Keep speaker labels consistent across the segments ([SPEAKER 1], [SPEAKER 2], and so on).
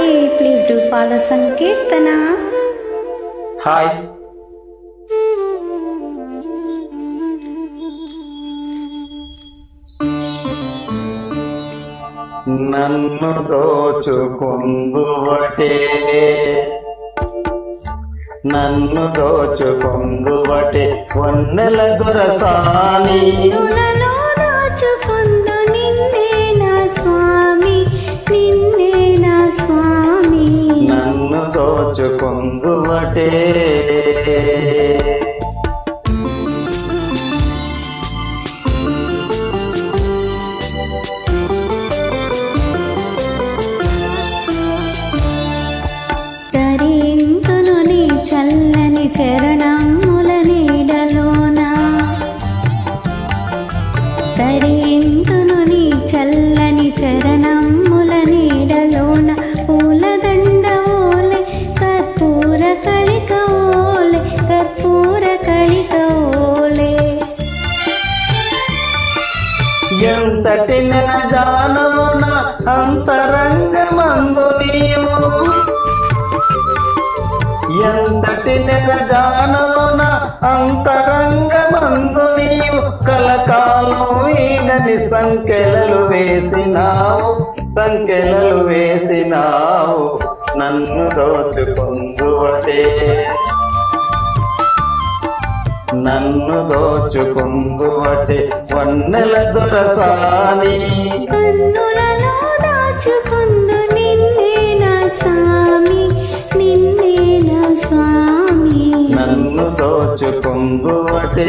[SPEAKER 1] Hi please do follow Sankeertana.
[SPEAKER 2] Hi. నన్ను దోచుకుందువటే నన్ను దోచుకుందువటే వన్నెల దొరసాని.
[SPEAKER 1] దాచుకొందు
[SPEAKER 2] చేస్తే
[SPEAKER 1] తరింతును చల్లని చరణ
[SPEAKER 2] ఎంతటి జానమున అంతరంగమందు నీవు. ఎంతటి జానమున అంతరంగమందు నీవు. కలకాలం వీడని సంఖ్యలు వేసినావు సంఖ్యలు వేసినావు. నన్ను దోచుకుందువటే నన్ను దోచుకుందువటే వన్నెల దొరసాని.
[SPEAKER 1] కన్నులలో దాచుకుందు నిన్నే నా స్వామి నిన్నే నా స్వామి.
[SPEAKER 2] నన్ను దోచుకుందువటే.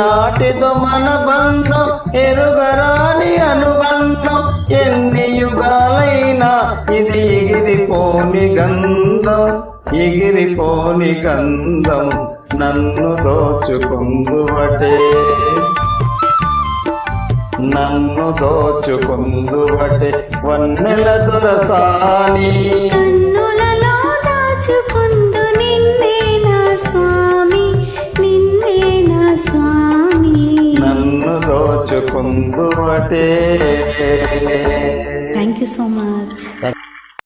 [SPEAKER 2] నాటిదో మన బంధం ఎరుగరాని అనుబంధం ఎన్ని యుగాలైనా ఇది ఎగిరిపోని గంధం ఎగిరిపోని గంధం నన్ను దోచుకుందువటే. నన్ను దోచుకుందువటే వన్నెల దొరసాని. దోచుకుందువటే
[SPEAKER 1] థ్యాంక్ యూ సో మచ్